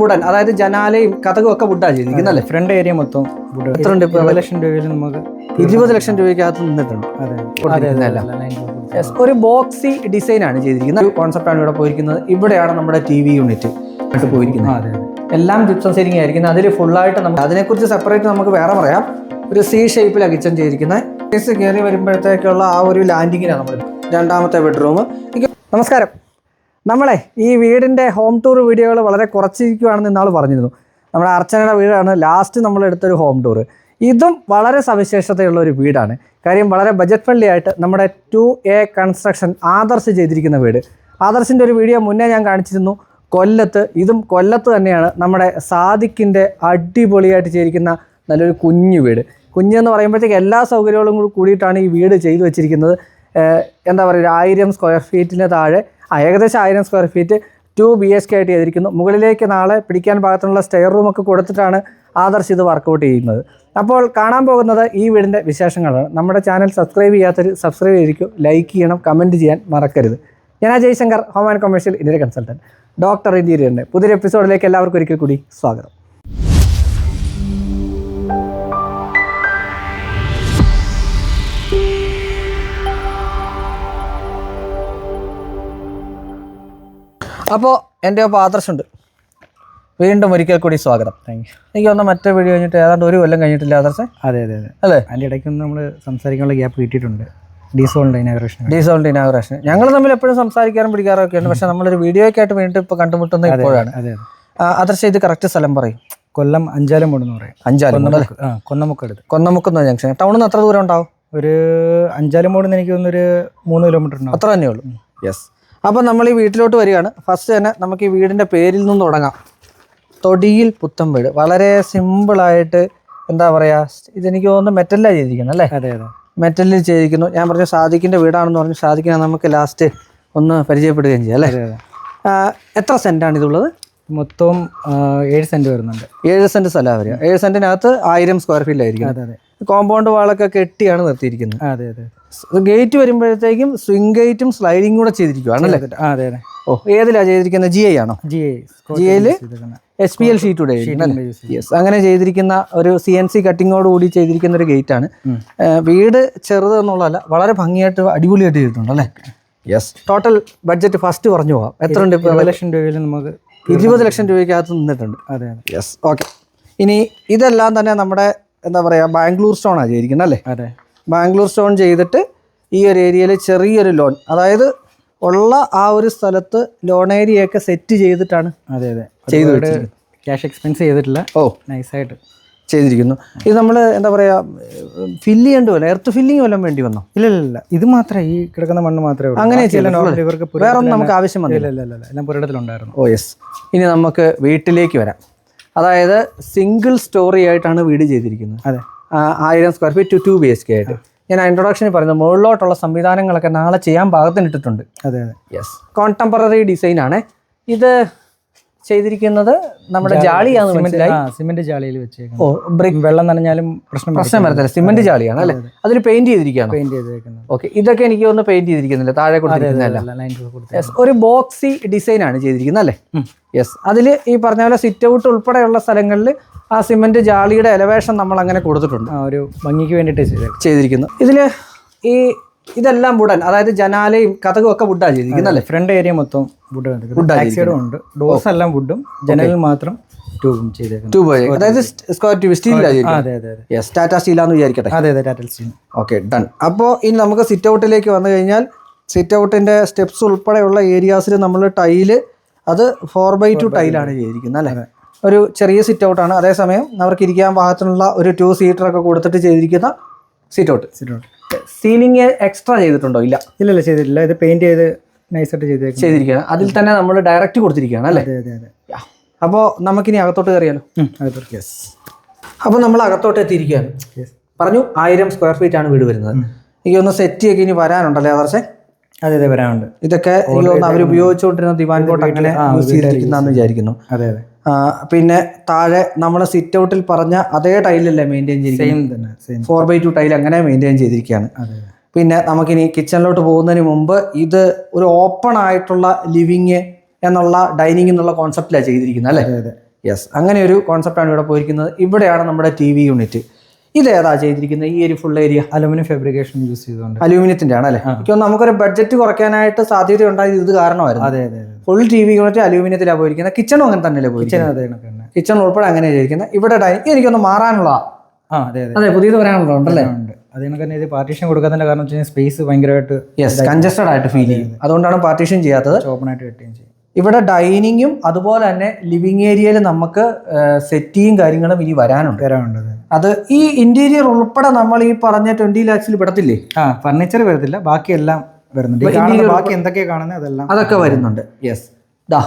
Wooden അതായത് ജനാലയും കഥകും ഒക്കെ വുഡാണ് ചെയ്തിരിക്കുന്നത് അല്ലേ ഫ്രണ്ട് ഏരിയ മൊത്തം. എത്ര ഉണ്ട് ഇപ്പൊ? ഇരുപത് ലക്ഷം രൂപയിൽ നമുക്ക് ഇരുപത് ലക്ഷം രൂപയ്ക്കകത്ത് നിന്നിട്ടുണ്ട്. ഒരു ബോക്സി ഡിസൈൻ ആണ് ചെയ്തിരിക്കുന്നത്. കോൺസെപ്റ്റ് ആണ് ഇവിടെ പോയിരിക്കുന്നത്. ഇവിടെയാണ് നമ്മുടെ ടി വി യൂണിറ്റ് പോയിരിക്കുന്നത്. എല്ലാം ജിപ്സം സീലിംഗ് ആയിരിക്കുന്നത്. അതിൽ ഫുള്ളായിട്ട് നമുക്ക് അതിനെക്കുറിച്ച് സെപ്പറേറ്റ് നമുക്ക് വേറെ പറയാം. ഒരു സി ഷേപ്പിലാണ് കിച്ചൺ ചെയ്തിരിക്കുന്നത്. കയറി വരുമ്പോഴത്തേക്കുള്ള ആ ഒരു ലാൻഡിങ്ങിനാണ് നമ്മൾ രണ്ടാമത്തെ ബെഡ്റൂം നമസ്കാരം. നമ്മളെ ഈ വീടിന്റെ ഹോം ടൂർ വീഡിയോകൾ വളരെ കുറച്ചിരിക്കുകയാണെന്ന് ഇന്നാൾ പറഞ്ഞിരുന്നു. നമ്മുടെ അർച്ചനയുടെ വീടാണ് ലാസ്റ്റ് നമ്മൾ എടുത്തൊരു ഹോം ടൂർ ഇതും വളരെ സവിശേഷതയുള്ള ഒരു വീടാണ്. കാര്യം വളരെ ബജറ്റ് ഫ്രണ്ട്ലി ആയിട്ട് നമ്മുടെ ടു എ കൺസ്ട്രക്ഷൻ ആദർശ് ചെയ്തിരിക്കുന്ന വീട്. ആദർശിന്റെ ഒരു വീഡിയോ മുന്നേ ഞാൻ കാണിച്ചിരുന്നു. കൊല്ലത്ത് ഇതും കൊല്ലത്ത് തന്നെയാണ് നമ്മുടെ സാദിക്കിന്റെ അടിപൊളിയായിട്ട് ചെയ്തിരിക്കുന്ന നല്ലൊരു കുഞ്ഞു വീട്. കുഞ്ഞെന്ന് പറയുമ്പോഴത്തേക്ക് എല്ലാ സൗകര്യങ്ങളും കൂടി കൂടിയിട്ടാണ് ഈ വീട് ചെയ്തു വെച്ചിരിക്കുന്നത്. എന്താ പറയുക ഒരു ആയിരം സ്ക്വയർ ഫീറ്റിന് താഴെ ഏകദേശം ആയിരം square feet two B H K ആയിട്ട് ചെയ്തിരിക്കുന്നു. മുകളിലേക്ക് നാളെ പിടിക്കാൻ പാകത്തിനുള്ള സ്റ്റെയർ റൂമൊക്കെ കൊടുത്തിട്ടാണ് ആദർശ് ഇത് വർക്കൗട്ട് ചെയ്യുന്നത്. അപ്പോൾ കാണാൻ പോകുന്നത് ഈ വീടിന്റെ വിശേഷങ്ങളാണ്. നമ്മുടെ ചാനൽ സബ്സ്ക്രൈബ് ചെയ്യാത്തൊരു സബ്സ്ക്രൈബ് ചെയ്തിരിക്കും ലൈക്ക് ചെയ്യണം കമന്റ് ചെയ്യാൻ മറക്കരുത്. ഞാൻ Jayashankar home and commercial Indian consultant doctor ഇന്ത്യയുടെ പുതിയൊരു എപ്പിസോഡിലേക്ക് എല്ലാവർക്കും ഒരിക്കൽ കൂടി സ്വാഗതം. അപ്പോൾ എന്റെ ഒപ്പം ആദർശുണ്ട് വീണ്ടും ഒരിക്കൽ കൂടി സ്വാഗതം. താങ്ക് യു എനിക്ക് വന്ന മറ്റേ വീഡിയോ കഴിഞ്ഞിട്ട് ഏതാണ്ട് ഒരു കൊല്ലം കഴിഞ്ഞിട്ടില്ല ആദർശേ അതെ അതെ അതെ. അല്ലേ? അതിന്റെ ഇടയ്ക്കൊന്ന് നമ്മൾ സംസാരിക്കാനുള്ള ഗ്യാപ്പ് കിട്ടിയിട്ടുണ്ട്. ഡീസോളിന്റെ ഇനാഗ്രേഷൻ ഡീസോളിന്റെ ഇനാഗുറേഷൻ ഞങ്ങൾ തമ്മിൽ എപ്പോഴും സംസാരിക്കാറും പിടിക്കാറൊക്കെ ഉണ്ട്. പക്ഷെ നമ്മളൊരു വീഡിയോയ്ക്കായിട്ട് വീണ്ടും ഇപ്പോൾ കണ്ടുമുട്ടുന്ന ഇപ്പോഴാണ്. അതെ ആദർശ ഇത് കറക്റ്റ് സ്ഥലം പറയും. കൊല്ലം അഞ്ചാലും എന്ന് പറയും അഞ്ചാലും കൊന്നമുക്കടുത്ത്. കൊന്നമുക്കുന്ന ജംഗ്ഷൻ ടൗണിൽ നിന്ന് എത്ര ദൂരം ഉണ്ടാവും? ഒരു അഞ്ചാലും മോഡിൽ എനിക്ക് തോന്നുന്നൊരു മൂന്ന് കിലോമീറ്റർ ഉണ്ടാവും. അത്ര തന്നെയുള്ളൂ. യെസ് അപ്പോൾ നമ്മൾ ഈ വീട്ടിലോട്ട് വരികയാണ്. ഫസ്റ്റ് തന്നെ നമുക്ക് ഈ വീടിന്റെ പേരിൽ നിന്ന് തുടങ്ങാം. തൊടിയിൽ പുത്തൻ വീട്. വളരെ സിമ്പിളായിട്ട് എന്താ പറയുക ഇതെനിക്ക് തോന്നുന്നു മെറ്റലിലാണ് ചെയ്തിരിക്കുന്നത് അല്ലേ? അതെ അതെ. മെറ്റലിൽ ചെയ്തിരിക്കുന്നു. ഞാൻ പറഞ്ഞു സാദിക്കിന്റെ വീടാണെന്ന് പറഞ്ഞു. സാദിക്കിനെ നമുക്ക് ലാസ്റ്റ് ഒന്ന് പരിചയപ്പെടുകയും ചെയ്യാം അല്ലേ? എത്ര സെന്റാണ് ഇതുള്ളത്? മൊത്തം ഏഴ് സെന്റ് വരുന്നുണ്ട്. ഏഴ് സെന്റ് സ്ഥലമാണ് വരിക. ഏഴ് സെന്റിനകത്ത് ആയിരം സ്ക്വയർ ഫീറ്റിലായിരിക്കും അതെ അതെ. കോമ്പൗണ്ട് വാളൊക്കെ കെട്ടിയാണ് നിർത്തിയിരിക്കുന്നത്. അതെ അതെ. ഗേറ്റ് വരുമ്പോഴത്തേക്കും സ്വിംഗ് ഗേറ്റും സ്ലൈഡിംഗ് കൂടെ ചെയ്തിരിക്കുവാണല്ലേ അതെ അതെ. ഓ ഏതിലാ ചെയ്തിരിക്കുന്നത് ജി ഐ ആണോ? ജി ഐ ജി ഐയിൽ എസ് പി എൽ ഷീറ്റൂടെ യെസ് അങ്ങനെ ചെയ്തിരിക്കുന്ന ഒരു സി എൻ സി കട്ടിങ്ങോട് കൂടി ചെയ്തിരിക്കുന്ന ഒരു ഗേറ്റ് ആണ്. വീട് ചെറുത് എന്നുള്ളതല്ല വളരെ ഭംഗിയായിട്ട് അടിപൊളിയായിട്ട് ചെയ്തിട്ടുണ്ട് അല്ലേ? യെസ് ടോട്ടൽ ബഡ്ജറ്റ് ഫസ്റ്റ് പറഞ്ഞു പോവാം എത്ര ഉണ്ട് ഇപ്പോൾ ലക്ഷം രൂപയിൽ നമുക്ക് ഇരുപത് ലക്ഷം രൂപയ്ക്കകത്ത് നിന്നിട്ടുണ്ട്. അതെ അതെ. യെസ് ഓക്കെ ഇനി ഇതെല്ലാം തന്നെ നമ്മുടെ എന്താ പറയുക ബാംഗ്ലൂർ സ്റ്റോൺ ആണ് ചെയ്തിരിക്കുന്നത് അല്ലേ? അതെ. ബാംഗ്ലൂർ സ്റ്റോൺ ചെയ്തിട്ട് ഈ ഒരു ഏരിയയിൽ ചെറിയൊരു ലോൺ അതായത് ഉള്ള ആ ഒരു സ്ഥലത്ത് ലോൺ ഏരിയയൊക്കെ സെറ്റ് ചെയ്തിട്ടാണ് അതെ അതെ. ചെയ്തു ക്യാഷ് എക്സ്പെൻസ് ചെയ്തിട്ടില്ല. ഓ. നൈസായിട്ട് ചെയ്തിരിക്കുന്നു. ഇത് നമ്മൾ എന്താ പറയുക ഫില്ല് ചെയ്യേണ്ടി വല്ല എർത്ത് ഫില്ലിങ് വല്ലതും വേണ്ടി വന്നോ? ഇല്ല ഇല്ല ഇല്ല. ഇത് മാത്രമേ ഈ കിടക്കുന്ന മണ്ണ് മാത്രമേ ഉള്ളൂ. അങ്ങനെ. ഇവർക്ക് വേറെ ഒന്നും നമുക്ക് ആവശ്യം വന്നില്ല. ഇല്ല ഇല്ല എല്ലാം പുരയിടത്തിലുണ്ടായിരുന്നു. ഓ യെസ് ഇനി നമുക്ക് വീട്ടിലേക്ക് വരാം. അതായത് സിംഗിൾ സ്റ്റോറി ആയിട്ടാണ് വീട് ചെയ്തിരിക്കുന്നത്. അതെ. ആയിരം square feet two two B H K ആയിട്ട്. ഞാൻ ഇൻട്രൊഡക്ഷനിൽ പറയുന്നത് മുകളിലോട്ടുള്ള സംവിധാനങ്ങളൊക്കെ നാളെ ചെയ്യാൻ ഭാഗത്തിന് ഇട്ടിട്ടുണ്ട് അതെ അതെ. യെസ് കോൺടെമ്പററി ഡിസൈൻ ആണ്. ഇത് ചെയ്തിരിക്കുന്നത് നമ്മുടെ ജാളിയാന്ന് മനസ്സിലായി? സിമെന്റ് ജാളിയിൽ വെച്ചേക്കുന്നത്. ഓ ബ്രിക്ക് വെള്ളം നനഞ്ഞാലും പ്രശ്നം പ്രശ്നം വരത്തില്ല. സിമെന്റ് ജാളിയാണ് അല്ലേ? അതിൽ പെയിന്റ് ചെയ്തിരിക്കുകയാണ്? പെയിന്റ് ചെയ്തേക്കുന്നത്. ഓക്കെ ഇതൊക്കെ എനിക്ക് ഒന്ന് പെയിന്റ് ചെയ്തിരിക്കുന്നില്ല? താഴെ കൊടുത്തിരിക്കുന്നതല്ല. ഒരു ബോക്സി ഡിസൈൻ ആണ് ചെയ്തിരിക്കുന്നത് അല്ലേ? യെസ് അതിൽ ഈ പറഞ്ഞ പോലെ സിറ്റ് ഔട്ട് ഉൾപ്പെടെയുള്ള സ്ഥലങ്ങളിൽ ആ സിമെന്റ് ജാളിയുടെ എലവേഷൻ നമ്മൾ അങ്ങനെ കൊടുത്തിട്ടുണ്ട്. ആ ഒരു ഭംഗിക്ക് വേണ്ടിയിട്ട് ചെയ്തിരിക്കുന്നു. ഇതിൽ ഈ ഇതെല്ലാം വുഡൻ അതായത് ജനാലയും കഥകും ഒക്കെ വുഡാണ് ചെയ്തിരിക്കുന്നത് അല്ലേ? ഫ്രണ്ട് ഏരിയ മൊത്തം വുഡ് ഉണ്ട്. ഡോസ് എല്ലാം വുഡും ജനലിൽ മാത്രം ട്യൂബും ചെയ്തേക്കുന്നത്. ടൂ ബൈ അതായത് സ്ക്വയർ ട്യൂബ് അതെ അതെ അതെ. യെസ് ടാറ്റ സ്റ്റീലാന്ന് വിചാരിക്കട്ടെ. അതെ അതെ ടാറ്റൽ സ്റ്റീൽ ഓക്കെ ഡൺ അപ്പോൾ ഇനി നമുക്ക് സിറ്റ് ഔട്ടിലേക്ക് വന്നു കഴിഞ്ഞാൽ സിറ്റ് ഔട്ടിന്റെ സ്റ്റെപ്സ് ഉൾപ്പെടെയുള്ള ഏരിയാസിൽ നമ്മൾ ടൈൽ അത് ഫോർ ബൈ ടു ടൈലാണ് ചെയ്തിരിക്കുന്നത് അല്ലേ? ഒരു ചെറിയ സിറ്റ് ഔട്ടാണ് അതേസമയം അവർക്ക് ഇരിക്കാൻ പാകത്തിനുള്ള ഒരു ടു സീറ്റർ ഒക്കെ കൊടുത്തിട്ട് ചെയ്തിരിക്കുന്ന sit out sit out ceiling extra ചെയ്തിട്ടുണ്ടോ? ഇല്ല. ഇല്ല ഇല്ല ചെയ്തിട്ടില്ല. ഇത് പെയിന്റ് ചെയ്ത് നൈസായിട്ട് ചെയ്തേക്കുന്നത്. ചെയ്തിരിക്കുകയാണ്. അതിൽ തന്നെ നമ്മൾ ഡയറക്റ്റ് കൊടുത്തിരിക്കുകയാണ് അല്ലേ? അതെ അതെ അതെ. അപ്പോൾ നമുക്കിനി അകത്തോട്ട് കയറിയാലോ? യെസ് അപ്പോൾ നമ്മൾ അകത്തോട്ട് എത്തിയിരിക്കുകയാണ്. പറഞ്ഞു ആയിരം സ്ക്വയർ ഫീറ്റ് ആണ് വീട് വരുന്നത്. എനിക്ക് ഒന്ന് സെറ്റ് ഒക്കെ ഇനി വരാനുണ്ടല്ലേ ആദർശേ? അതെ അതെ വരാനുണ്ട്. ഇതൊക്കെ അവർ ഉപയോഗിച്ചുകൊണ്ടിരുന്ന ദിവാൻ കോട്ട് അങ്ങനെ യൂസ് ചെയ്തിരിക്കുന്നതെന്ന് വിചാരിക്കുന്നു. അതെ അതെ. പിന്നെ താഴെ നമ്മുടെ സിറ്റ് ഔട്ടിൽ പറഞ്ഞ അതേ ടൈലല്ലേ മെയിന്റെയിൻ ചെയ്തിരിക്കുന്നത് ഫോർ ബൈ ടു ടൈൽ അങ്ങനെ മെയിന്റെയിൻ ചെയ്തിരിക്കുകയാണ്. പിന്നെ നമുക്കിനി കിച്ചണിലോട്ട് പോകുന്നതിന് മുമ്പ് ഇത് ഒരു ഓപ്പൺ ആയിട്ടുള്ള ലിവിങ് എന്നുള്ള ഡൈനിങ് എന്നുള്ള കോൺസെപ്റ്റിലാണ് ചെയ്തിരിക്കുന്നത് അല്ലേ? അതെ യെസ് അങ്ങനെ ഒരു കോൺസെപ്റ്റാണ് ഇവിടെ പോയിരിക്കുന്നത്. ഇവിടെയാണ് നമ്മുടെ ടി വി യൂണിറ്റ് ഇതേതാ ചെയ്തിരിക്കുന്നത്? ഈ ഒരു full area aluminium fabrication use ചെയ്തുകൊണ്ട്. അലൂമിനിയത്തിന്റെ ആണ് അല്ലേ നമുക്കൊരു ബഡ്ജറ്റ് കുറയ്ക്കാനായിട്ട് സാധ്യത ഉണ്ടായത് ഇത് കാരണമായിരുന്നു. അതെ അതെ. ഫുൾ ടി വി യൂണിറ്റ് അലൂമിനിയത്തിലാണ് പോയിരിക്കുന്നത്. കിച്ചണും അങ്ങനെ തന്നെയല്ലേ പോയിരിക്കുന്നത്? അതെ കണക്ക് തന്നെ. കിച്ചൺ ഉൾപ്പെടെ അങ്ങനെ ഇരിക്കുന്നത് ഇവിടെ ഡൈനിങ് എനിക്കൊന്ന് മാറാനുള്ള ആ അതെ അതെ. അതെ പുതിയത് വരാനുള്ള ഉണ്ടല്ലേ? ഉണ്ട്. അത് കണക്ക് തന്നെ ഇത് പാർട്ടീഷൻ കൊടുക്കാത്തതിന്റെ കാരണം വെച്ച് കഴിഞ്ഞാൽ സ്പേസ് ഭയങ്കരമായിട്ട് യെസ് കൺജസ്റ്റഡ് ആയിട്ട് ഫീൽ ചെയ്യും. അതുകൊണ്ടാണ് പാർട്ടീഷൻ ചെയ്യാത്തത്. ഓപ്പൺ ആയിട്ട് കിട്ടുകയും ചെയ്യും. ഇവിടെ ഡൈനിങ്ങും അതുപോലെ തന്നെ ലിവിങ് ഏരിയയിൽ നമുക്ക് സെറ്റിയും കാര്യങ്ങളും ഇനി വരാനുണ്ട്. വരാനുണ്ട് അതെ. അത് ഈ ഇന്റീരിയർ ഉൾപ്പെടെ നമ്മൾ ഈ പറഞ്ഞ ട്വന്റി ലാക്സിൽ പെടത്തില്ലേ? ആ ഫർണിച്ചർ വരത്തില്ല. ബാക്കി എല്ലാം വരുന്നുണ്ട്. ബാക്കി എന്തൊക്കെ കാണുന്നത്? അതെല്ലാം അതൊക്കെ വരുന്നുണ്ട്. യെസ് ദാ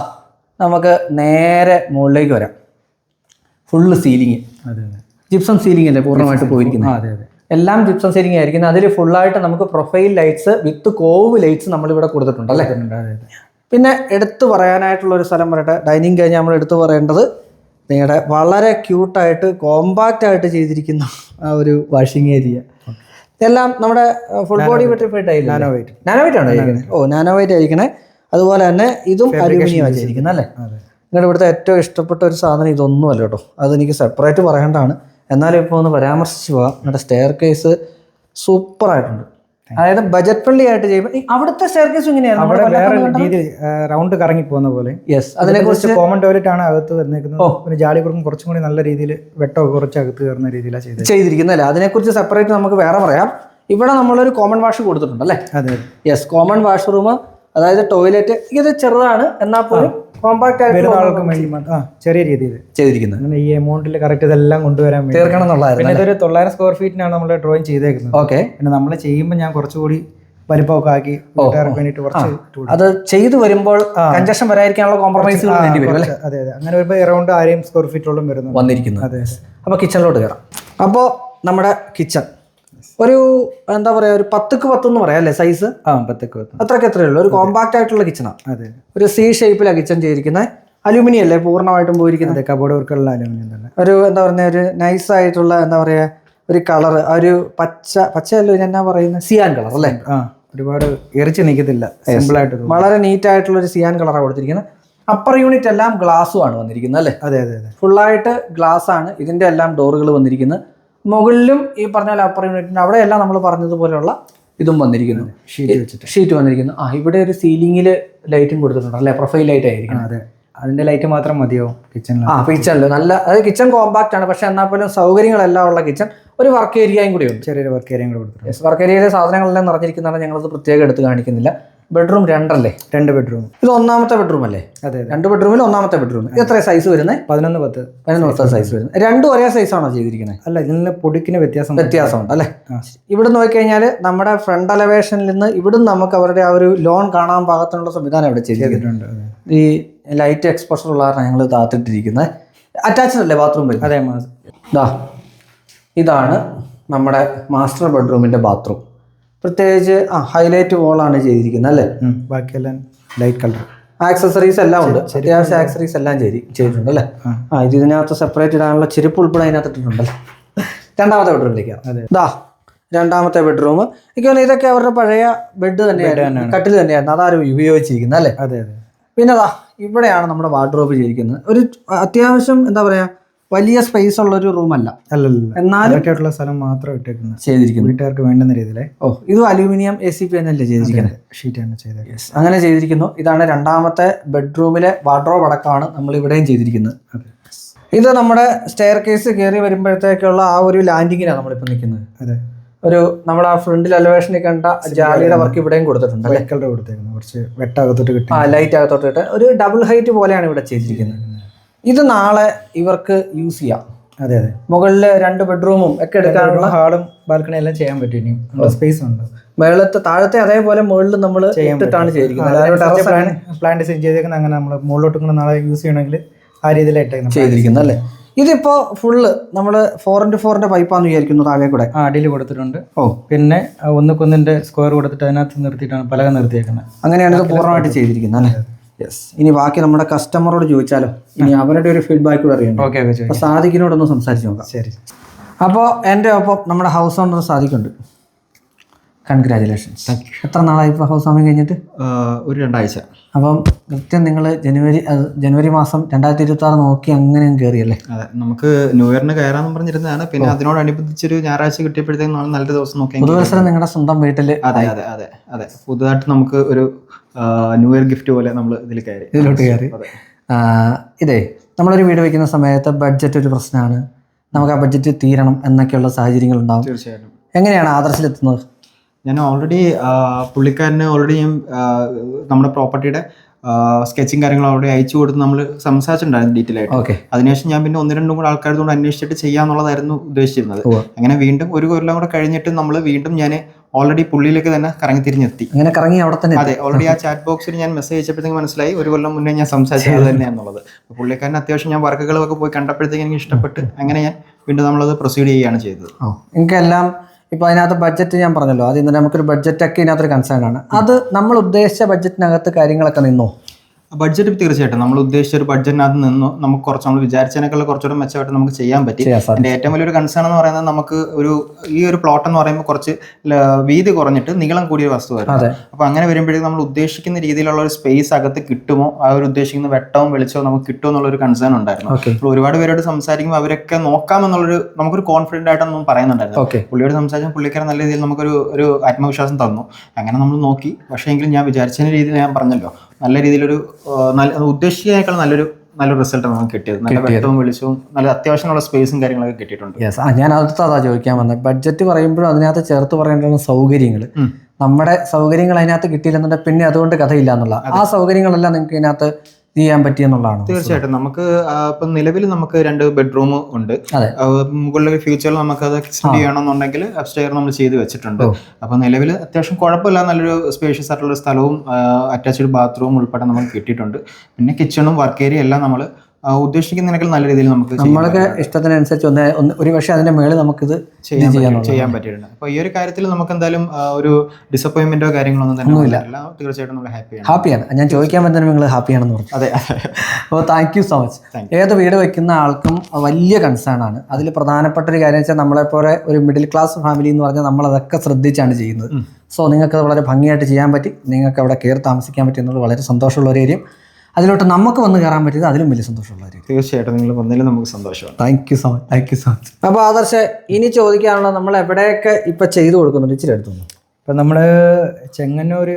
നമുക്ക് നേരെ മുകളിലേക്ക് വരാം. ഫുള്ള് സീലിംഗ് ജിപ്സം സീലിംഗ് അല്ലേ പൂർണമായിട്ട് പോയിരിക്കുന്നത്? അതെ അതെ. എല്ലാം ജിപ്സം സീലിംഗ് ആയിരിക്കുന്നത്. അതിൽ ഫുള്ളായിട്ട് നമുക്ക് profile lights with cove lights നമ്മൾ ഇവിടെ കൊടുത്തിട്ടുണ്ട്. അല്ലേ പിന്നെ എടുത്തു പറയാനായിട്ടുള്ള ഒരു സ്ഥലം പറയട്ടെ. ഡൈനിങ് കഴിഞ്ഞ് നമ്മൾ എടുത്തു പറയേണ്ടത് നിങ്ങളുടെ വളരെ ക്യൂട്ടായിട്ട് കോമ്പാക്റ്റ് ആയിട്ട് ചെയ്തിരിക്കുന്ന ആ ഒരു വാഷിംഗ് ഏരിയ എല്ലാം നമ്മുടെ ഫുൾ ബോഡി വെട്ടിഫൈഡ് ആയില്ല? നാനോവൈറ്റ് നാനോ വൈറ്റ് ആണോ ഇരിക്കുന്നത്? ഓ നാനോ വൈറ്റ് ആയിരിക്കണേ. അതുപോലെ തന്നെ ഇതും അലുമിനിയം വെച്ചിരിക്കുന്നത് അല്ലേ? നിങ്ങളുടെ ഇവിടുത്തെ ഏറ്റവും ഇഷ്ടപ്പെട്ട ഒരു സാധനം ഇതൊന്നും അല്ല കേട്ടോ. അതെനിക്ക് സെപ്പറേറ്റ് പറയേണ്ടതാണ്. എന്നാലും ഇപ്പോൾ ഒന്ന് പരാമർശിച്ച് പോവാം. നിങ്ങളുടെ സ്റ്റെയർ കേസ് സൂപ്പറായിട്ടുണ്ട് അതായത് ബജറ്റ് ഫ്രണ്ട്ലി ആയിട്ട് ചെയ്യുമ്പോൾ അവിടുത്തെ സർവീസ് ഇങ്ങനെയാണ് അവിടെ വേറെ രീതിയിൽ റൗണ്ട് കറങ്ങി പോകുന്ന പോലെ. യെസ് അതിനെ കുറിച്ച് കോമൺ ടോയ്ലറ്റ് ആണ് അകത്ത് വന്നിരിക്കുന്നത് പിന്നെ ജാലി കുറുക്കും കുറച്ചും കൂടി നല്ല രീതിയിൽ വെട്ടോ കുറച്ച് അകത്ത് കയറുന്ന രീതിയിലാണ് ചെയ്തിരിക്കുന്നത് അല്ലേ? അതിനെക്കുറിച്ച് സെപ്പറേറ്റ് നമുക്ക് വേറെ പറയാം. ഇവിടെ നമ്മളൊരു കോമൺ വാഷ് കൊടുത്തിട്ടുണ്ട് അല്ലേ? അതെ. യെസ് കോമൺ വാഷ്റൂം അതായത് ടോയ്ലറ്റ് ഇത് ചെറുതാണ് എന്നാൽ പോലും കോമ്പാക്ട് ആയിട്ട് വരുന്ന വേണ്ടി മാത്രം- ആ ചെറിയ രീതിയിൽ. ചെയ്തിരിക്കുന്നത്. അങ്ങനെ ഈ എമൗണ്ടിൽ കറക്റ്റ് ഇതെല്ലാം കൊണ്ടുവരാൻ വേണ്ടി. തീർക്കണം പിന്നെ ഇതൊരു തൊള്ളായിരം സ്ക്വയർ ഫീറ്റിനാണ് നമ്മൾ ഡ്രോയിങ് ചെയ്തേക്കുന്നത്. ഓക്കെ പിന്നെ നമ്മൾ ചെയ്യുമ്പോൾ ഞാൻ കുറച്ചുകൂടി വലിപ്പമൊക്കെ ആക്കി വേണ്ടിയിട്ട് കുറച്ച് അത് ചെയ്തു വരുമ്പോൾ കഞ്ചക്ഷൻ വരാതിരിക്കാനുള്ള കോംപ്രമൈസുകൾ വേണ്ടി വരും അല്ലേ അതെ അതെ. അങ്ങനെ വരുമ്പോൾ എറൗണ്ട് ആയിരം സ്ക്വയർ ഫീറ്റോളം വരുന്നു വന്നിരിക്കുന്നു. അതെ അപ്പോൾ കിച്ചണിലോട്ട് കയറാം. അപ്പോൾ നമ്മുടെ കിച്ചൺ ഒരു എന്താ പറയാ ഒരു പത്തുക്ക് പത്ത് എന്ന് പറയാം അല്ലേ? സൈസ് ആ പത്തുക്ക് പത്ത്. അത്രയ്ക്ക് എത്രയേ ഉള്ളൂ. ഒരു കോമ്പാക്ട് ആയിട്ടുള്ള കിച്ചണാണ് അതെ. ഒരു സി ഷേപ്പിലാണ് കിച്ചൺ ചെയ്തിരിക്കുന്നത് അലുമിനിയം അല്ലേ? പൂർണമായിട്ടും പോയിരിക്കുന്നത് കബോർഡ് വർക്കുള്ള അലുമിനിയം തന്നെ. ഒരു എന്താ പറയുക ഒരു നൈസ് ആയിട്ടുള്ള എന്താ പറയാ ഒരു കളർ ഒരു പച്ച പച്ചയല്ലോ ഞാൻ എന്നാ പറയുന്നത് സിയാൻ കളർ അല്ലേ? ആ ഒരുപാട് എറിച്ച് നിൽക്കത്തില്ല സിമ്പിൾ ആയിട്ട് വളരെ നീറ്റ് ആയിട്ടുള്ള ഒരു സിയാൻ കളറാണ് കൊടുത്തിരിക്കുന്നത് അപ്പർ യൂണിറ്റ് എല്ലാം ഗ്ലാസ്സും ആണ് വന്നിരിക്കുന്നത് അല്ലേ? അതെ അതെ അതെ. ഫുള്ളായിട്ട് ഗ്ലാസ് ആണ്. ഇതിന്റെ എല്ലാം ഡോറുകൾ വന്നിരിക്കുന്നത് മുകളിലും ഈ പറഞ്ഞ പോലെ അപ്പർ യൂണിറ്റിന് അവിടെയെല്ലാം നമ്മൾ പറഞ്ഞതുപോലെയുള്ള ഇതും വന്നിരിക്കുന്നു. ഷീറ്റ് വെച്ചിട്ട്. ഷീറ്റ് വന്നിരിക്കുന്നു. ആ ഇവിടെ ഒരു സീലിംഗിൽ ലൈറ്റും കൊടുത്തിട്ടുണ്ട്. അല്ലേ? പ്രൊഫൈൽ ലൈറ്റ് ആയിരിക്കും അതെ. അതിന്റെ ലൈറ്റ് മാത്രം മതിയോ? കിച്ചണിൽ ആ കിച്ചണിൽ നല്ല അതായത് കിച്ചൺ കോമ്പാക്റ്റ് ആണ്. പക്ഷെ എന്നാൽ പോലും സൗകര്യങ്ങളെല്ലാം ഉള്ള കിച്ചൺ ഒരു വർക്ക് ഏരിയയും കൂടി ഉണ്ട്. ചെറിയൊരു വർക്ക് ഏരിയയും കൂടി കൊടുത്തിട്ടുണ്ട്. വർക്ക് ഏരിയയിലെ സാധനങ്ങളെല്ലാം നിറഞ്ഞിരിക്കുന്നതാണ്. ഞങ്ങളത് പ്രത്യേകം എടുത്ത് കാണിക്കുന്നില്ല. ബെഡ്റൂം രണ്ടല്ലേ? രണ്ട് ബെഡ്റൂം. ഇത് ഒന്നാമത്തെ ബെഡ്റൂം അല്ലേ? അതെ രണ്ട് ബെഡ്റൂമിൽ ഒന്നാമത്തെ ബെഡ്റൂം. എത്ര സൈസ് വരുന്നത് പതിനൊന്ന് പത്ത്. പതിനൊന്ന് പത്ത് സൈസ് വരുന്നത്. രണ്ടും ഒരേ സൈസാണോ ചെയ്തിരിക്കുന്നത് അല്ല ഇതിൽ നിന്ന് പൊടിക്കിന് വ്യത്യാസം വ്യത്യാസമുണ്ട് അല്ലേ. ഇവിടെ നോക്കിക്കഴിഞ്ഞാൽ നമ്മുടെ ഫ്രണ്ട് അലവേഷനിൽ നിന്ന് ഇവിടുന്ന് നമുക്ക് അവരുടെ ആ ഒരു ലോൺ കാണാൻ പാകത്തിനുള്ള സംവിധാനം ഇവിടെ ചെയ്തിട്ടുണ്ട് ഈ ലൈറ്റ് എക്സ്പോഷർ ഉള്ള കാരണം ഞങ്ങൾ താത്തിട്ടിരിക്കുന്നത് അറ്റാച്ച്ഡ് അല്ലേ ബാത്റൂം വരും അതെ മാസ് ദാ ഇതാണ് നമ്മുടെ മാസ്റ്റർ ബെഡ്റൂമിന്റെ ബാത്റൂം പ്രത്യേകിച്ച് ആ ഹൈലൈറ്റ് വോളാണ് ചെയ്തിരിക്കുന്നത് അല്ലേ? ബാക്കിയെല്ലാം ലൈറ്റ് കളർ ആക്സസറീസ് എല്ലാം ഉണ്ട്. അത്യാവശ്യം ആക്സസറീസ് എല്ലാം ചെയ്തി ചെയ്തിട്ടുണ്ട് അല്ലേ? ആ. ഇത് ഇതിനകത്ത് സെപ്പറേറ്റ് ഇടാനുള്ള ചെരുപ്പ് ഉൾപ്പെടെ അതിനകത്ത് ഇട്ടിട്ടുണ്ടല്ലോ? രണ്ടാമത്തെ ബെഡ്റൂമിലേക്ക് അതെ. ദാ രണ്ടാമത്തെ ബെഡ്റൂം എനിക്ക് തോന്നുന്നു ഇതൊക്കെ അവരുടെ പഴയ ബെഡ് തന്നെയായിരുന്നു. കട്ടിൽ തന്നെയായിരുന്നു. അതാരും ഉപയോഗിച്ചിരിക്കുന്നത് അല്ലേ? അതെ അതെ. പിന്നെ ദാ ഇവിടെയാണ് നമ്മുടെ വാർഡ്രോബ് ചെയ്തിരിക്കുന്നത്. ഒരു അത്യാവശ്യം എന്താ പറയാ വലിയ സ്പേസ് ഉള്ള ഒരു റൂം അല്ല എന്നാലും സ്ഥലം മാത്രം ഇട്ടേക്കുന്നത്. ചെയ്തിരിക്കുന്നത് വീട്ടുകാർക്ക് വേണ്ടുന്ന രീതിയിലെ. ഓ ഇത് അലൂമിനിയം എ സി പി എന്നല്ലേ ചെയ്തിരിക്കുന്നത്? ഷീറ്റാണ് ചെയ്തത് Yes. അങ്ങനെ ചെയ്തിരിക്കുന്നു. ഇതാണ് രണ്ടാമത്തെ ബെഡ്റൂമിലെ വാർഡ്രോബ് അടക്കമാണ് നമ്മൾ ഇവിടെയും ചെയ്തിരിക്കുന്നത്. ഇത് നമ്മുടെ സ്റ്റെയർ കേസ് കയറി വരുമ്പോഴത്തേക്കുള്ള ആ ഒരു ലാൻഡിങ്ങിനാണ് നമ്മളിപ്പോൾ നിൽക്കുന്നത്. അതെ. ഒരു നമ്മൾ ആ ഫ്രണ്ടിൽ അലവേഷനിൽ കണ്ട ജാലിയുടെ വർക്ക് ഇവിടെയും കൊടുത്തിട്ടുണ്ട് കൊടുത്തേക്കുന്നത്. കുറച്ച് വെട്ടകത്തോട്ട് കിട്ടി ആ ലൈറ്റ് അകത്തോട്ട് അകത്തോട്ടിട്ട്. ഒരു ഡബിൾ ഹൈറ്റ് പോലെയാണ് ഇവിടെ ചെയ്തിരിക്കുന്നത്. ഇത് നാളെ ഇവർക്ക് യൂസ് ചെയ്യാം. അതെ അതെ. മുകളിൽ രണ്ട് ബെഡ്റൂമും ഒക്കെ എടുക്കാനുള്ള ഹാളും ബാൽക്കണി എല്ലാം ചെയ്യാൻ പറ്റും സ്പേസ് ഉണ്ട് മേളത്തെ താഴത്തെ അതേപോലെ മുകളിൽ നമ്മൾ ഇട്ടിട്ടാണ് ചെയ്തിരിക്കുന്നത്. അതായത് terrace പ്ലാൻ ഡിസൈൻ ചെയ്തേക്കുന്ന അങ്ങനെ നമ്മൾ മുകളിലോട്ട് ഇങ്ങനെ നാളെ യൂസ് ചെയ്യണമെങ്കിൽ ആ രീതിയിലായിട്ടേക്കുന്നത് ചെയ്തിരിക്കുന്നു അല്ലേ? ഇതിപ്പോ ഫുള്ള് നമ്മൾ ഫോർ ഇന്റു ഫോറിന്റെ പൈപ്പാന്ന് വിചാരിക്കുന്നു താഴെ കൂടെ. ആ അടിയിൽ കൊടുത്തിട്ടുണ്ട്. ഓ. പിന്നെ ഒന്നുക്കൊന്നിന്റെ സ്ക്വയർ കൊടുത്തിട്ട് അതിനകത്ത് നിർത്തിയിട്ടാണ് പലക നിർത്തിയേക്കുന്നത്. അങ്ങനെയാണ് ഇത് പൂർണമായിട്ട് ചെയ്തിരിക്കുന്നത് അല്ലേ? യെസ് ഇനി ബാക്കി നമ്മുടെ കസ്റ്റമറോട് ചോദിച്ചാലോ? ഇനി അവരുടെ ഒരു ഫീഡ്ബാക്ക് കൂടെ അറിയണം ഓക്കെ ഓക്കെ അപ്പൊ സാദിഖിനോടൊന്ന് സംസാരിച്ച് നോക്കാം. ശരി. അപ്പോൾ എന്റെ ഒപ്പം നമ്മുടെ ഹൗസ് ഓണർ സാദിഖുണ്ട്. കൺഗ്രാചുലേഷൻസ് എത്ര നാളായി ഇപ്പോൾ ഹൗസ് വാമിങ് കഴിഞ്ഞിട്ട്? ഒരു രണ്ടാഴ്ച. അപ്പം കൃത്യം നിങ്ങൾ ജനുവരി ജനുവരി മാസം രണ്ടായിരത്തി ഇരുപത്തി ആറ് നോക്കി അങ്ങനെ അങ്ങ് കയറിയല്ലേ അതെ നമുക്ക് ന്യൂ ഇയറിന് കയറാന്ന് പറഞ്ഞിരുന്നതാണ്. പിന്നെ അതിനോടനുബന്ധിച്ചൊരു ഞായറാഴ്ച കിട്ടിയപ്പോഴത്തേക്കും നമ്മൾ നല്ല ദിവസം നോക്കി പുതുവത്സരം നിങ്ങളുടെ സ്വന്തം വീട്ടിൽ അതെ അതെ അതെ അതെ. പുതുതായിട്ട് നമുക്ക് ഒരു ന്യൂ ഇയർ ഗിഫ്റ്റ് പോലെ നമ്മൾ ഇതിൽ കയറി. ഇതിലോട്ട് കയറി. ഇതേ നമ്മളൊരു വീട് വയ്ക്കുന്ന സമയത്ത് ബഡ്ജറ്റ് ഒരു പ്രശ്നമാണ് നമുക്ക് ആ ബഡ്ജറ്റ് തീരണം എന്നൊക്കെയുള്ള സാഹചര്യങ്ങൾ ഉണ്ടാവും. തീർച്ചയായിട്ടും. എങ്ങനെയാണ് ആദർശിലെത്തുന്നത്? ഞാൻ ഓൾറെഡി പുള്ളിക്കാരന് ഓൾറെഡി ഞാൻ നമ്മുടെ പ്രോപ്പർട്ടിയുടെ സ്കെച്ചിങ് കാര്യങ്ങൾ ഓൾറെഡി അയച്ചു കൊടുത്ത് നമ്മൾ സംസാരിച്ചിട്ടുണ്ടായിരുന്നു ഡീറ്റെയിൽ ആയിട്ട്. ഓക്കെ അതിനുശേഷം ഞാൻ പിന്നെ ഒന്ന് രണ്ടും കൂടെ ആൾക്കാരോട് അന്വേഷിച്ചിട്ട് ചെയ്യാന്നുള്ളതായിരുന്നു ഉദ്ദേശിച്ചിരുന്നത്. അങ്ങനെ വീണ്ടും ഒരു കൊല്ലം കൂടെ കഴിഞ്ഞിട്ട് നമ്മൾ വീണ്ടും ഞാൻ ഓൾറെഡി പുള്ളിയിലേക്ക് തന്നെ കറങ്ങി തിരിഞ്ഞെത്തി. അങ്ങനെ കറങ്ങി അവിടെ തന്നെ അതെ ഓൾറെഡി ആ ചാറ്റ് ബോക്സിൽ ഞാൻ മെസ്സേജ് അയച്ചപ്പോഴത്തേക്ക് മനസ്സിലായി ഒരു കൊല്ലം മുന്നേ ഞാൻ സംസാരിച്ചത് തന്നെയാണെന്നുള്ളത് അപ്പോൾ പുള്ളിക്കാരൻ അത്യാവശ്യം ഞാൻ വർക്കുകളൊക്കെ പോയി കണ്ടപ്പോഴത്തേക്ക് എനിക്ക് ഇഷ്ടപ്പെട്ട് അങ്ങനെ ഞാൻ വീണ്ടും നമ്മളത് പ്രൊസീഡ് ചെയ്യുകയാണ് ചെയ്തത്. ഓ എനിക്കെല്ലാം ഇപ്പോൾ അതിനകത്ത് ബഡ്ജറ്റ് ഞാൻ പറഞ്ഞല്ലോ അത് ഇന്നലെ നമുക്കൊരു ബഡ്ജറ്റ് ഒക്കെ ഇതിനകത്തൊരു കൺസേൺ ആണ്. അത് നമ്മൾ ഉദ്ദേശിച്ച ബഡ്ജറ്റിനകത്ത് കാര്യങ്ങളൊക്കെ നിന്നോ? ബഡ്ജറ്റ് തീർച്ചയായിട്ടും. നമ്മൾ ഉദ്ദേശിച്ച ഒരു ബഡ്ജറ്റിനകത്ത് നിന്ന് നമുക്ക് കുറച്ച് നമ്മൾ വിചാരിച്ചതിനേക്കാൾ കുറച്ചുകൂടെ മെച്ചമായിട്ട് നമുക്ക് ചെയ്യാൻ പറ്റി. എന്റെ ഏറ്റവും വലിയൊരു കൺസേൺ എന്ന് പറയുന്നത് നമുക്ക് ഒരു ഈ ഒരു പ്ലോട്ട് എന്ന് പറയുമ്പോൾ കുറച്ച് വീതി കുറഞ്ഞിട്ട് നീളം കൂടിയ വസ്തുവായിരുന്നു അപ്പോൾ അങ്ങനെ വരുമ്പോഴേക്കും നമ്മൾ ഉദ്ദേശിക്കുന്ന രീതിയിലുള്ള ഒരു സ്പേസ് അകത്ത് കിട്ടുമോ? ആ ഒരു ഉദ്ദേശിക്കുന്ന വെട്ടവും വെളിച്ചവും നമുക്ക് കിട്ടുമോ എന്നുള്ളൊരു കൺസേൺ ഉണ്ടായിരുന്നു. അപ്പോൾ ഒരുപാട് പേരോട് സംസാരിക്കുമ്പോൾ അവരൊക്കെ നോക്കാമെന്നുള്ളൊരു നമുക്കൊരു കോൺഫിഡന്റ് ആയിട്ടൊന്നും പറയുന്നുണ്ടായിരുന്നു പുള്ളിയോട് സംസാരിച്ചാൽ പുള്ളിക്കാരൻ നല്ല രീതിയിൽ നമുക്കൊരു ഒരു ആത്മവിശ്വാസം തന്നു. അങ്ങനെ നമ്മൾ നോക്കി. പക്ഷേ എങ്കിലും ഞാൻ വിചാരിച്ചതിന് രീതിയിൽ ഞാൻ പറഞ്ഞല്ലോ. നല്ല രീതിയിലൊരു നല്ല ഉദ്ദേശിച്ചതിനേക്കാൾ നല്ലൊരു നല്ലൊരു റിസൾട്ട് നമുക്ക് കിട്ടിയത്. നല്ല വെട്ടവും വെളിച്ചവും നല്ല അത്യാവശ്യമുള്ള സ്പേസും കാര്യങ്ങളൊക്കെ കിട്ടിയിട്ടുണ്ട്. യെസ് ആ ഞാൻ അടുത്ത് അതാ ചോദിക്കാൻ വന്നത് ബഡ്ജറ്റ് പറയുമ്പോഴും അതിനകത്ത് ചേർത്ത് പറയേണ്ടതാണ് സൗകര്യങ്ങൾ നമ്മുടെ സൗകര്യങ്ങൾ അതിനകത്ത് കിട്ടിയില്ലെന്നുണ്ടെങ്കിൽ പിന്നെ അതുകൊണ്ട് കഥയില്ല എന്നുള്ള. ആ സൗകര്യങ്ങളെല്ലാം നിങ്ങൾക്ക് ഇതിനകത്ത് ഇത് ചെയ്യാൻ പറ്റിയെന്നുള്ളതാണ് തീർച്ചയായിട്ടും. നമുക്ക് ഇപ്പം നിലവിൽ നമുക്ക് രണ്ട് ബെഡ്റൂം ഉണ്ട്. മുകളിലെ ഫ്യൂച്ചറിൽ നമുക്ക് അത് എക്സ്റ്റെൻഡ് ചെയ്യണമെന്നുണ്ടെങ്കിൽ അപ്സ്റ്റെയർ നമ്മൾ ചെയ്ത് വെച്ചിട്ടുണ്ട്. അപ്പോൾ നിലവിൽ അത്യാവശ്യം കുഴപ്പമില്ല. നല്ലൊരു സ്പേഷ്യസ് ആയിട്ടുള്ള സ്ഥലവും അറ്റാച്ച്ഡ് ബാത്റൂം ഉൾപ്പെടെ നമുക്ക് കിട്ടിയിട്ടുണ്ട്. പിന്നെ കിച്ചണും വർക്ക് ഏരിയ എല്ലാം നമ്മൾ ഉദ്ദേശിക്കുന്നതിനേക്കാൾ നല്ല രീതിയിൽ നമുക്ക് നമ്മളൊക്കെ ഇഷ്ടത്തിനനുസരിച്ച് ഒന്ന് ഒന്ന് ഒരു പക്ഷേ അതിന്റെ മേളിൽ ചെയ്യാൻ ഇത് ചെയ്യാൻ ചെയ്യാൻ പറ്റിയിട്ടുണ്ട്. അപ്പോൾ ഈ ഒരു കാര്യത്തിൽ നമുക്ക് എന്തായാലും ഒരു ഡിസപ്പോയിൻമെന്റോ കാര്യങ്ങളൊന്നും തന്നെ ഇല്ല തീർച്ചയായിട്ടും നമ്മൾ ഹാപ്പിയാണ് ഹാപ്പിയാണ് ഞാൻ ചോദിക്കാൻ പറ്റുന്ന നിങ്ങൾ ഹാപ്പിയാണെന്ന് പറഞ്ഞു. അതെ. അപ്പോൾ താങ്ക് യു സോ മച്ച് ഏത് വീട് വെക്കുന്ന ആൾക്കും വലിയ കൺസേൺ ആണ്. അതിൽ പ്രധാനപ്പെട്ട ഒരു കാര്യം വെച്ചാൽ നമ്മളെപ്പോലെ ഒരു മിഡിൽ ക്ലാസ് ഫാമിലി എന്ന് പറഞ്ഞാൽ നമ്മൾ അതൊക്കെ ശ്രദ്ധിച്ചാണ് ചെയ്യുന്നത്. സോ നിങ്ങൾക്ക് വളരെ ഭംഗിയായിട്ട് ചെയ്യാൻ പറ്റി. നിങ്ങൾക്ക് അവിടെ കയറി താമസിക്കാൻ പറ്റി എന്നുള്ളത് വളരെ സന്തോഷമുള്ള ഒരു കാര്യം. അതിലോട്ട് നമുക്ക് വന്ന് കയറാൻ പറ്റിയത് അതിലും വലിയ സന്തോഷമുള്ള കാര്യം തീർച്ചയായിട്ടും നിങ്ങൾ വന്നതിലും നമുക്ക് സന്തോഷമാണ് thank you so much thank you so much അപ്പോൾ ആദർശ ഇനി ചോദിക്കാനുള്ള നമ്മൾ എവിടെയൊക്കെ ഇപ്പം ചെയ്തു കൊടുക്കുന്നുണ്ട്? ഇച്ചിരി എടുത്തു ഇപ്പം നമ്മൾ ചെങ്ങന്നൂർ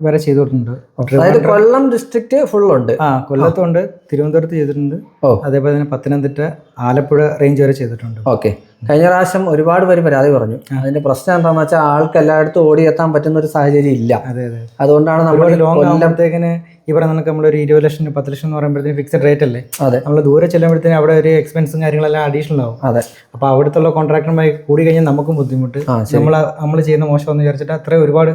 വരെ ചെയ്തു കൊടുത്തിട്ടുണ്ട് അതായത് കൊല്ലം ഡിസ്ട്രിക്റ്റ് ഫുൾ ഉണ്ട്. ആ കൊല്ലത്തുണ്ട് തിരുവനന്തപുരത്ത് ചെയ്തിട്ടുണ്ട്. ഓ. അതേപോലെ തന്നെ പത്തനംതിട്ട ആലപ്പുഴ റേഞ്ച് വരെ ചെയ്തിട്ടുണ്ട്. ഓക്കെ കഴിഞ്ഞ പ്രാവശ്യം ഒരുപാട് പേര് പരാതി പറഞ്ഞു. അതിന്റെ പ്രശ്നം എന്താണെന്ന് വെച്ചാൽ ആൾക്ക് എല്ലായിടത്തും ഓടിയെത്താൻ പറ്റുന്ന ഒരു സാഹചര്യം ഇല്ല. അതെ അതെ അതുകൊണ്ടാണ് നമ്മൾ ലോങ് ആകുമ്പോഴത്തേക്കിന് നമ്മൾ ഒരു നമുക്ക് നമ്മളൊരു ഇരുപത് ലക്ഷം പത്ത് ലക്ഷം എന്ന് പറയുമ്പോഴത്തേക്കും ഫിക്സഡ് റേറ്റ് അല്ലേ? അതെ. നമ്മൾ ദൂരെ ചെല്ലുമ്പോഴത്തേക്കും അവിടെ ഒരു എക്സ്പെൻസും കാര്യങ്ങളെല്ലാം അഡീഷണൽ ആവും. അതെ. അപ്പോൾ അവിടുത്തെ കോൺട്രാക്ടറുമായി കൂടി കഴിഞ്ഞാൽ നമുക്കും ബുദ്ധിമുട്ട്. നമ്മൾ നമ്മൾ ചെയ്യുന്ന മോശം എന്ന് വിചാരിച്ചിട്ട് അത്രയും ഒരുപാട്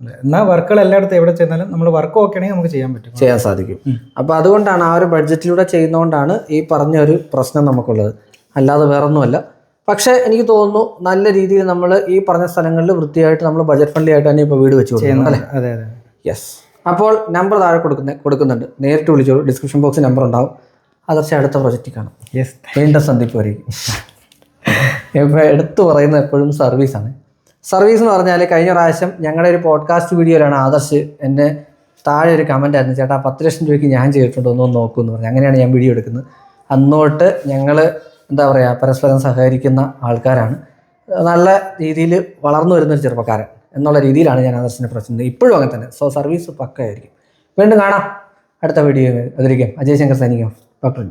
എന്നാ എന്നാൽ വർക്കുകൾ എല്ലായിടത്തും എവിടെ ചെന്നാലും നമ്മൾ വർക്ക് ഓക്കെ ആണെങ്കിൽ നമുക്ക് ചെയ്യാൻ പറ്റും. ചെയ്യാൻ സാധിക്കും. അപ്പൊ അതുകൊണ്ടാണ് ആ ഒരു ബഡ്ജറ്റിലൂടെ ചെയ്യുന്നതുകൊണ്ടാണ് ഈ പറഞ്ഞ ഒരു പ്രശ്നം നമുക്കുള്ളത്. അല്ലാതെ വേറൊന്നുമല്ല. പക്ഷേ എനിക്ക് തോന്നുന്നു നല്ല രീതിയിൽ നമ്മൾ ഈ പറഞ്ഞ സ്ഥലങ്ങളിൽ വൃത്തിയായിട്ട് നമ്മൾ ബജറ്റ് ഫ്രണ്ട്ലി ആയിട്ട് തന്നെ ഇപ്പോൾ വീട് വെച്ച് കൊടുക്കുന്നു അല്ലേ? അതെ അതെ. യെസ് അപ്പോൾ നമ്പർ താഴെ കൊടുക്കുന്ന കൊടുക്കുന്നുണ്ട്. നേരിട്ട് വിളിച്ചോളൂ. ഡിസ്ക്രിപ്ഷൻ ബോക്സിൽ നമ്പർ ഉണ്ടാവും. അതർച്ച അടുത്ത പ്രൊജക്റ്റ് കാണാം. യെസ് വീണ്ടും സന്ധിപ്പോരേക്കും ഇപ്പോൾ എടുത്തു പറയുന്നത് എപ്പോഴും സർവീസാണ് സർവീസ് എന്ന് പറഞ്ഞാൽ കഴിഞ്ഞ പ്രാവശ്യം ഞങ്ങളുടെ ഒരു പോഡ്കാസ്റ്റ് വീഡിയോയിലാണ് ആദർശ് എന്നെ താഴെ ഒരു കമന്റ് ആയിരുന്നു. ചേട്ടാ പത്ത് ലക്ഷം രൂപയ്ക്ക് ഞാൻ ചെയ്തിട്ടുണ്ടോ ഒന്ന് നോക്കൂ എന്ന് പറഞ്ഞു. അങ്ങനെയാണ് ഞാൻ വീഡിയോ എടുക്കുന്നത്. അന്നോട്ട് ഞങ്ങൾ എന്താ പറയുക പരസ്പരം സഹകരിക്കുന്ന ആൾക്കാരാണ്. നല്ല രീതിയിൽ വളർന്നു വരുന്നൊരു ചെറുപ്പക്കാരൻ എന്നുള്ള രീതിയിലാണ് ഞാൻ ആദർശിനെ പ്രശ്നം ഇപ്പോഴും അങ്ങനെ തന്നെ. സോ സർവീസ് പക്കയായിരിക്കും വീണ്ടും കാണാം. അടുത്ത വീഡിയോ അതിരിക്കും. അജയ് ശങ്കർ സൈനികം ഡോക്ടർ